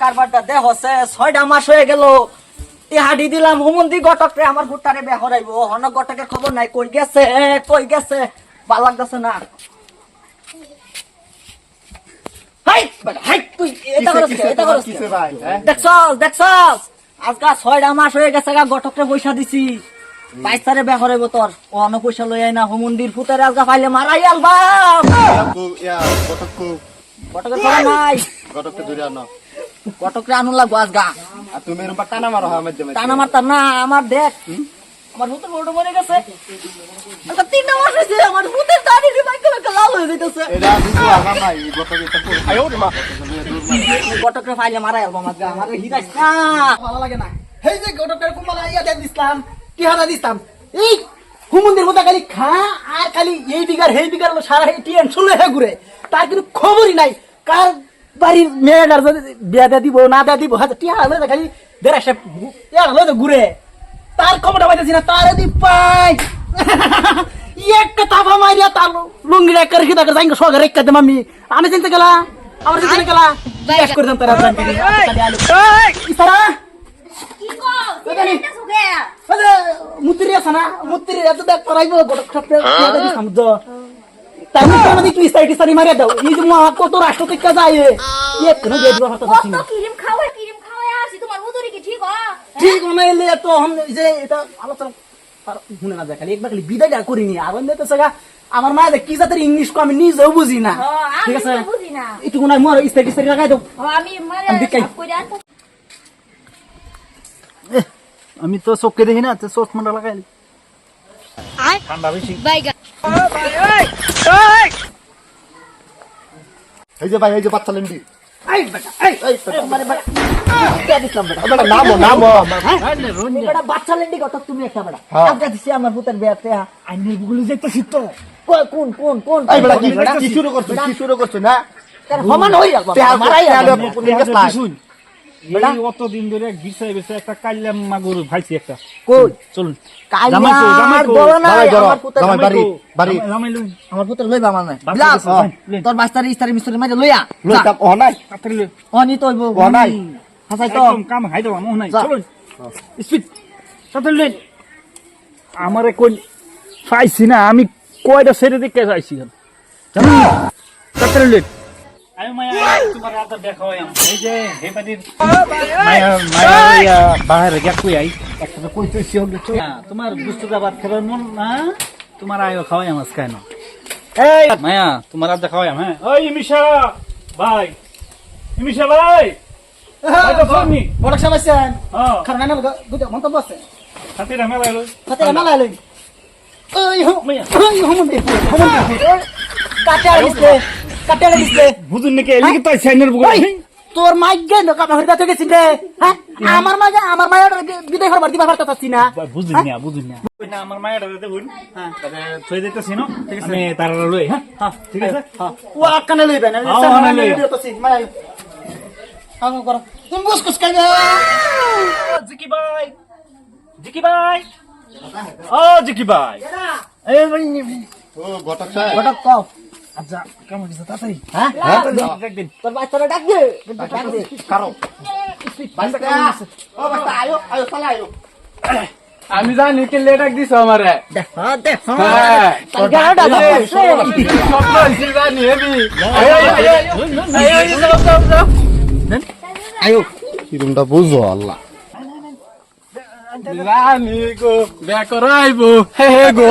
কারবারটা দেহ হচ্ছে ছয়টা মাস হয়ে গেল। দিলাম হুমন্দি আমার বে হরাইবো। হন গটকের খবর নাই কই গেছে কই গেছে ভালো লাগতেছে না। আজকা ছয়টা মাস হয়ে গেছে গটকরে পয়সা দিছি। বাইশ তারে বে হরাইব তোর। ও অন্য পয়সা লই আই না হুমন্দির ফুতারে আজকা পাইলে মারাই আলবাম। গটকের খবর নাই। গটকরে আনুন লাগবো আজগা টানা মারতাম না আমার দেখ আমার ভূতের বড় মরে গেছে। তিনটা মাস হয়েছে আমার ভূতের দাড়ি বাইকে বাইকে লাল হয়ে গটকরে ফাইলে আলবো আমার গা আমার না ভালো লাগে না। এই যে গোটকের কুমালা ইয়া দেন দিছিলাম টিহারা দিতাম এই হুমুন্দির মতো খালি খা আর খালি এই বিঘার এই বিঘার সারা টিএন শুনে হে ঘুরে। তার কিন্তু খবরই নাই। কার বাড়ির মেয়েটার যদি বিয়া দিব না দিয়ে দিব হাজার টিহা হলে খালি দেড় সে হলে ঘুরে তার খবরটা পাইতেছি না তার যদি পাই। একটা তাফা মারিয়া তার লুঙ্গিটা করে কি তাকে যাই সগা রেখা দেম আমি আমি চিনতে গেলা আমার চিনতে গেলা। জিজ্ঞাসা করে দাম তারা ইসারা? মুতিরি আছে না? মুতিরি এত দেখ পরাইব গোটক সপ্তাহে মুতির মধ্যে তুই সাইড সারি মারিয়া দাও। এই যে কত রাষ্ট্র থেকে যায় কেন দিয়ে দিবা হাতে কত ক্রিম খাওয়া ক্রিম খাওয়া আসি তোমার হুদুরি কি ঠিক হয়? ঠিক মনে এলে তো হম যে এটা আলোচনা আর শুনে না যায় খালি একবার খালি বিদায়টা করিনি। আর অন্য তো সাগা আমার মা দেখ কি জাতের ইংলিশ কো আমি নিজেও বুঝি না। ঠিক আছে? না। একটু মোর ইস্তারি ইস্তারি লাগাই দাও। আমি মারে আমি তো চোখকে দেখি না তো চশমাটা লাগাই বাইগা। এই! যে ভাই এই যে বাচ্চা লেন্ডি। এই বেটা এই! এই মানে বেটা কে দিছলাম বেটা? বেটা নামো নামো। বেটা বাচ্চা লেন্ডি কত তুমি একটা বেটা। আজকে দিছি আমার বিয়াতে আইনের কোন কোন কোন? কি শুরু করছ কি শুরু করছ না সমান হই যাব। ধরে বিছাই একটা কাইলাম মাগুর ভাইছি একটা। কই? চলুন না আমার জামাই বাড়ি বাড়ি। আমার ভূতের লইবা আমার নাই বাচ্চা বিলাস দিছে, লই। তোর বাস্তারি ইস্তারি মিস্তারি মাইরে লইয়া লই ও নাই তাড়াতাড়ি লই। অনি তো ও নাই হাসাই তো। কাম হাই দাও মোহ নাই যা। চলুন। স্পিড। তাড়াতাড়ি লই। আমারে কই পাইছি না আমি কয়টা ছেড়ে দিকে যাইছি জানো তাড়াতাড়ি লই। আয় মায়া তোমার রাতে দেখা হয়। এই যে হে বাড়ির মায়া মায়া ইয়া বাহিরে গিয়া কই আই একসাথে কই তুই সিও গেছো তোমার গুস্ত যাবার খেলার মন না তোমার আয়ো খাওয়াই আমার কেন এই মায়া তোমার রাতে খাওয়াই হ্যাঁ ওই মিশা ভাই মিশা ভাই তো বড় সমস্যা হ্যাঁ কারণ না দুটো মন্তব্য আছে হাতে রামে লাইলো হাতে মালা লই ওই হো মাইয়া। ওই হুমুন্দি হুমুন্দি কাটে আর দিছে কাটে আর দিছে বুঝুন নাকি এলিকে তাই সাইনের বুক। তোর মাইক গে নকা হরিদা থেকে চিনতে হ্যাঁ? আমার মা আমার মায়ের বিদায় করবার দিবা পারতা পাচ্ছি না। বুঝুন না বুঝুন না। না আমার মায়ের দিতে বুঝুন হ্যাঁ। তবে দিতেছি না? আমি তার লই হ্যাঁ? হ্যাঁ। ঠিক আছে? হ্যাঁ। ও আকানে লইবে না। মাই করো তুমি কাই জিকি ভাই। জিকি ভাই। ও জিকি ভাই। এই ও গটক সাহেব। ওটা কও। আচ্ছা কেমন কিছু তাড়াতাড়ি। হ্যাঁ? একদিন তোর বাচ্চারা ডাক দে। ডাক দে কারও আয়ো আয়ো সালা আয়ো। আমি জানি কি লেটাক দিছ আমারে। দেখ হ্যাঁ দেখ। হ্যাঁ। তার গাড়াটা দাও স্বপ্ন হইছে জানি হেবি আয়ো কিরমটা বুঝো আল্লাহ। জানি গো বে করাইবো হে হে গো।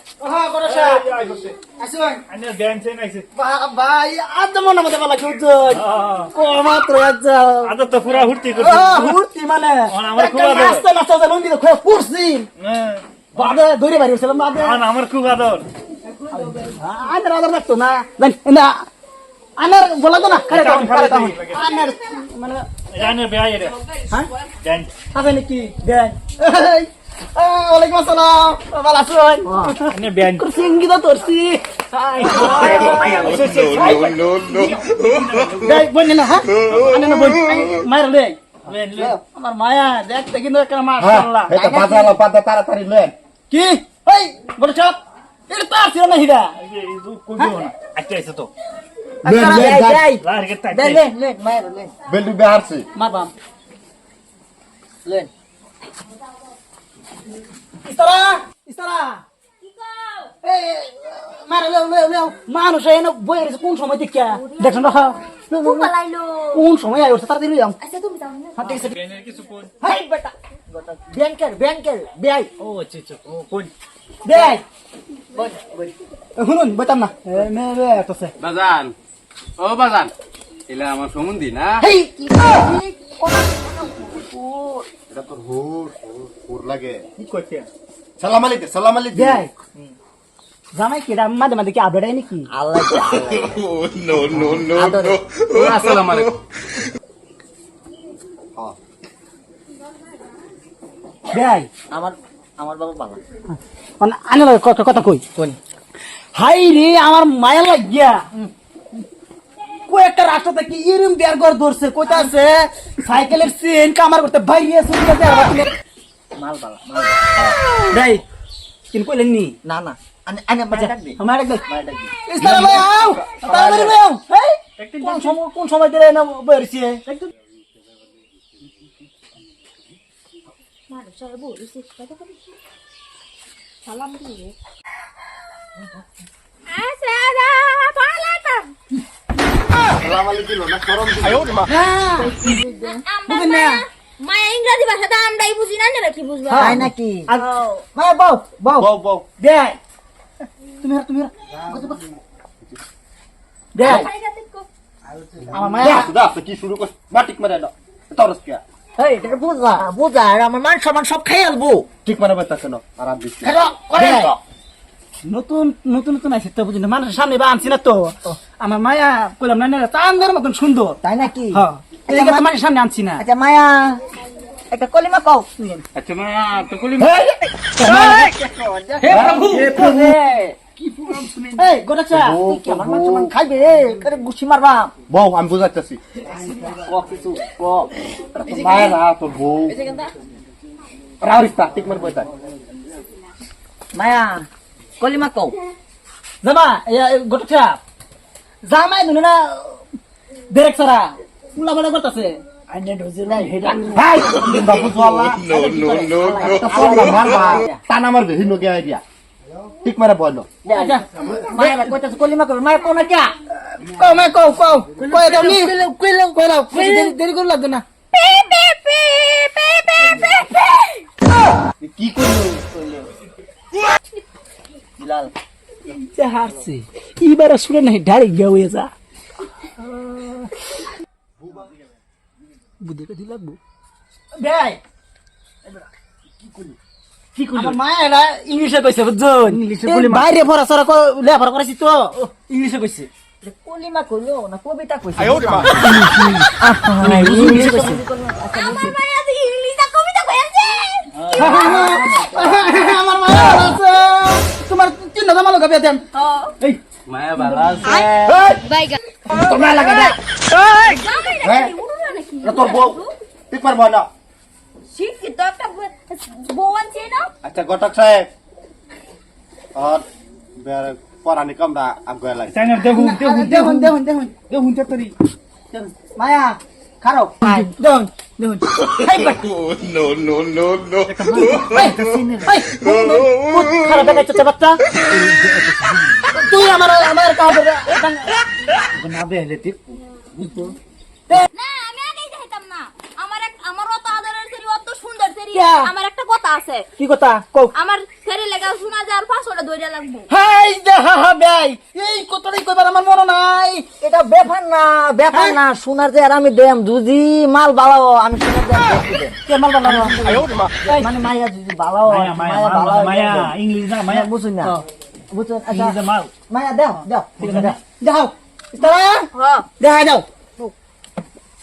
করো এই, স্যার আই করছে আসুন আইনা ব্যাংক চেন আমার- খুব আদর। আমার আদর। আজ না। না। আনার বলা তো না খারে তখন খারে তখন আনার মানে জানে বেয়াই রে হ্যাঁ? জান আছে নাকি আ, ওয়ালাইকুম আসসালাম ভালো আছেন নে বেয়ান সিঙ্গি তো তোরছি হ্যাঁ আমার মায়া দেখতে কিন্তু একটা মাশাআল্লাহ এটা বাজালা পাতা তাড়াতাড়ি লেন কি এই বড় চাপ এটা তো আসছে না হিরা আচ্ছা এসে তো বেহারছে মারবাম লেন ইস্তারা ইস্তারা। মারে লেও লেও লেও। মানুষ এনে বইয়ের কোন সময় দেখা? দেখছেন পালাইলো? কোন সময় আইছে? তাড়াতাড়ি লইয়াম আচ্ছা তুমি যাও হ্যাঁ ঠিক আছে। বেনের কিছু কোন? হাই বেটা। ব্যাংকের ব্যাংকের বেআই। ও আচ্ছা আচ্ছা। ও কোন? দেই শুনুন বইতাম না। মে রে এতছে বাজান। ও বাজান। এলা আমার সম্বন্ধী না? হেই! এটা তোর হুর। হুর, হুর লাগে। কি কইতে সালাম আলাইকুম সালাম আলাইকুম। দেই জামাই কি মাঝে মাঝে কি আবেড়াই নাকি? আল্লাহ নো নো নো আদরে। আসসালামু আলাইকুম। দেই আমার আমার বাবা বাবা মানে আনে কথা কথা কই? কোন? হাই রে আমার মায়া লাগিয়া। একটা রাস্তা থেকে ইরম বের ঘর ধরছে কইতা আছে সাইকেলের চেন কামার করতে বাইরে আছে ঠিক আছে? মাল বাবা দেই কিন কইলেন নি? না না। আনে আনে মায়ের ডাক দি। ডাক ইস্তারা ভাই আও! তাড়াতাড়ি ভাই আও এই! কোন সময় কোন সময় দিলে না বেরছে মানুষ আর বলিস কথা বলিস সালাম দিয়ে পালাতাম। মায়া ইংরেজি ভাষাটা আমরাই বুঝি না না বুঝবা তাই নাকি মায়া বউ বউ বউ বউ দেই তুমি তুমি হার। আমার মায়া সুদা কি শুরু কর মাটিক মারে না তরস কে এই এটা বুঝা বুঝা আমার মান সমান সব খাই আলবো ঠিক মারে বাইতাছে না আরাম দিচ্ছি নতুন নতুন নতুন আছে তো বুঝিনা। মানুষের সামনে বা আনছি না তো। আমার মায়া কইলাম না না চাঁদের মতন সুন্দর। তাই নাকি? হ্যাঁ মানুষের সামনে আনছি না। আচ্ছা মায়া একটা কলিমা কও। আচ্ছা মা তো কলি হে প্রভু! মান গুছি মারবা। বউ আমি বুঝাইতেছি। ক কিছু মায়ের না তোর বউ। রাউরিস্তা ঠিক মারে বাইতা মায়া কলিমা কও জামা গোটাচা জামাই দুনে না দেরেক সারা উলা বড় করতেছে ঠিক মারে বল। মায়া কলিমা কও মায়া কোন না কিয়া? কও মে কও কও। কই দাও নি। কই লাও দেরি করে লাগবে না। কি করল বিলাল যে হারছে। এবারে শুনে নাই ডাইরেক্ট গিয়ে হয়ে যা। বুদ্ধি কাটি লাগবো? দেয়। কি কইলি আমার মায়া এটা ইংলিশে কইছে বুঝছেন ইংলিশে বলি মা। বাইরে পড়াশোনা করে লেখাপড়া করেছি তো? ইংলিশে কইছে। কলিমা কইলো না কবিতা কইছে? ইংলিশে কইছে। আমার মায়া ইংলিশে কবিতা কইছে। আমার মায়া আছে। তিন দাম আলো গাবে দেন এই মায়া ভালো আছে বাইগা তোমরা লাগা দে হ্যাঁ? না এটা তোর বউ না শিক্ষিত একটা বউ আনছে না আচ্ছা গটক সাহেব আর বের পরানি কামরা আগুয়া লাগে চাইনা দেহু দেহু দেখুন দেখুন দেখুন মায়া খারাপ। দেখুন দেখুন এই but no no no no খারাপ দেখাচ্ছে বাচ্চা তুই আমার আমার কাপড় না বেহলে তুই আমার এক আমার অত আদরের সেরি অত সুন্দর সেরি? আমার একটা কথা আছে। কি কথা? কও। আমার সেরি লেগা শোনা যাওয়ার পাঁচশোটা দইটা লাগবো হাই দেখা ভাই এই কথাটাই কইবার আমার মনে নাই। এটা না সোনার যে আর আমি দেম যদি মাল বালাও আমি সোনার দেম। কে মাল বানাবো মানে মায়া বালাও মায়া মায়া মায়া মায়া বালাও মায়া ইংলিশ না মায়া। বুঝুন না? বুঝুন আচ্ছা মায়া দেও দেও ঠিক আছে। দেও যাও তারা হ্যাঁ। দেখা দাও।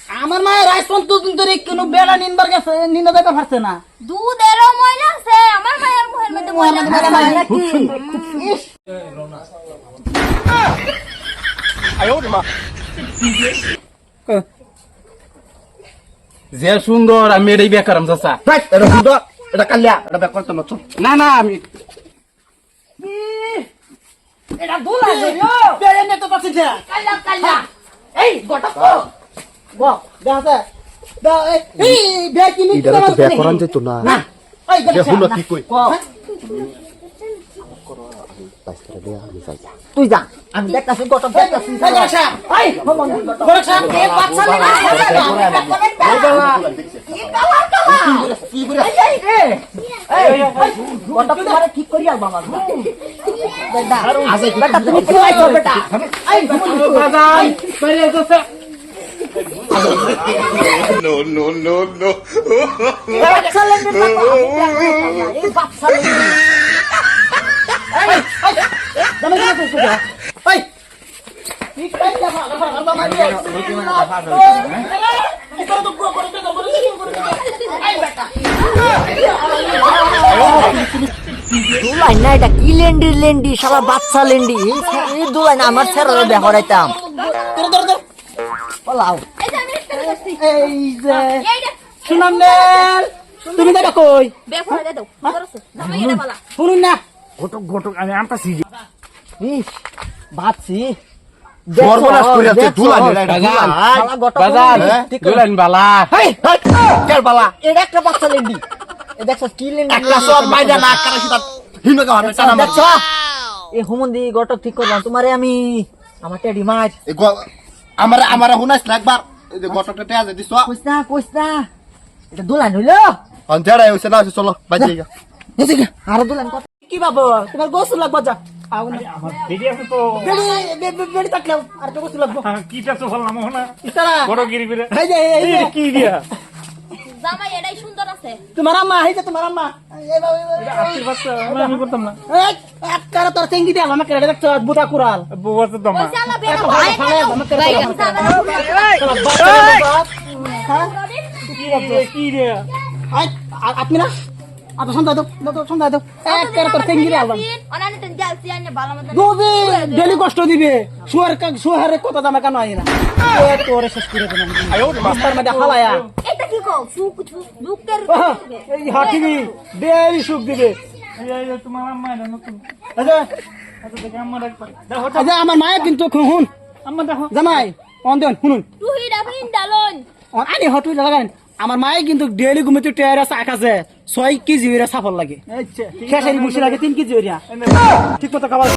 আমার মায়ের রাজপন্থ তোর কোনো বেড়া নিনবার গেছে নিন্দা দেখা পারছে না। দুধেরও ময়লা আছে আমার মায়ের মুখের মধ্যে ময়লা আছে। খুব সুন্দর ইস, যে সুন্দর আমি এটাই বেকারাম চাচা। এটা সুন্দর এটা কালিয়া এটা ব্যাক করতে নচ্ছ না না আমি এটা দুলা বেড়ে না তো যেত না। না এই কই তুই যা আমি দেখতাছি গটক দেখতাছি ঠিক করি বাবা বেটা বেটা তুমি কি বেটা এই বাজান বাইরে চাচা নো নো নো নো দুলাই না, এটা কি লেন্ডি লেন্ডি, শালা বাচ্চা লেন্ডি? এই দুলাই না আমার ধরো ধরো পালাও এই যে তুমি দেখা কই? শুনুন না। ঘটক ঘটক আমি আনতাছি। ইস ভাবছি সর্বনাশ করে আছে দুলা নিরা এটা বাজান শালা গটক বাজান? দুলান বালা। হেই কের বালা? এটা একটা বাচ্চা লেন্ডি। এ দেখছ কি লেন্ডি? একটা সব মাইরা না করে সেটা হিনো কা হবে টানা দেখছ? এই হুমন্দি গটক ঠিক করলাম। তোমারে আমি আমার টেডি গ- আমার আমার হুনাস একবার এই যে গটকটা টেয়া যে দিছ? কইস না এটা দোলান হইল? অঞ্চড়া হইছে না চলো বাজে গা এদিকে আরও দুলান কত? কি বাবু তোমার গোসল লাগবা যা। আছে তো। তো হ্যাঁ, কি চাষ ভালো না মোহনা? বড় গিরি কি দিয়া? জামাই এটাই সুন্দর আছে। তোমার আম্মা যে তোমার আম্মা। বাচ্চা আমি- করতাম না। এই, এক কারা তোর চেঙ্গি দিয়ে আমাকে রেডে দেখছ বুতা কুড়াল। বউ তো আমার। ওই চালা বের এত ভাই ভালো আমাকে রেডে দেখো। কি রে আপনি না? আতো সন্ধ্যা দাও দাও, দাও, সন্ধ্যা দাও। এক তোর চেঙ্গি দিয়ে আলবাম অনানি তেন জালসি আনে ভালো মতো দুবে। ডেলি কষ্ট দিবে শুয়ার কা- শুয়ারে কত দামে কেন আই না। তোরে শেষ করে মাস্টার মধ্যে হালায়া। এই সুখ দিবে। নতুন। আচ্ছা। আচ্ছা আচ্ছা আমার মায়ের কিন্তু দেখো। জামাই অন দেন শুনুন আনি হটুই লাগান। আমার মায়ে কিন্তু ডেলি ঘুমিতে টেয়ার আছে আকাশে ছয় কেজি সাফল লাগে। খেসারি মুসি লাগে তিন কেজি ঠিক মতো খাবার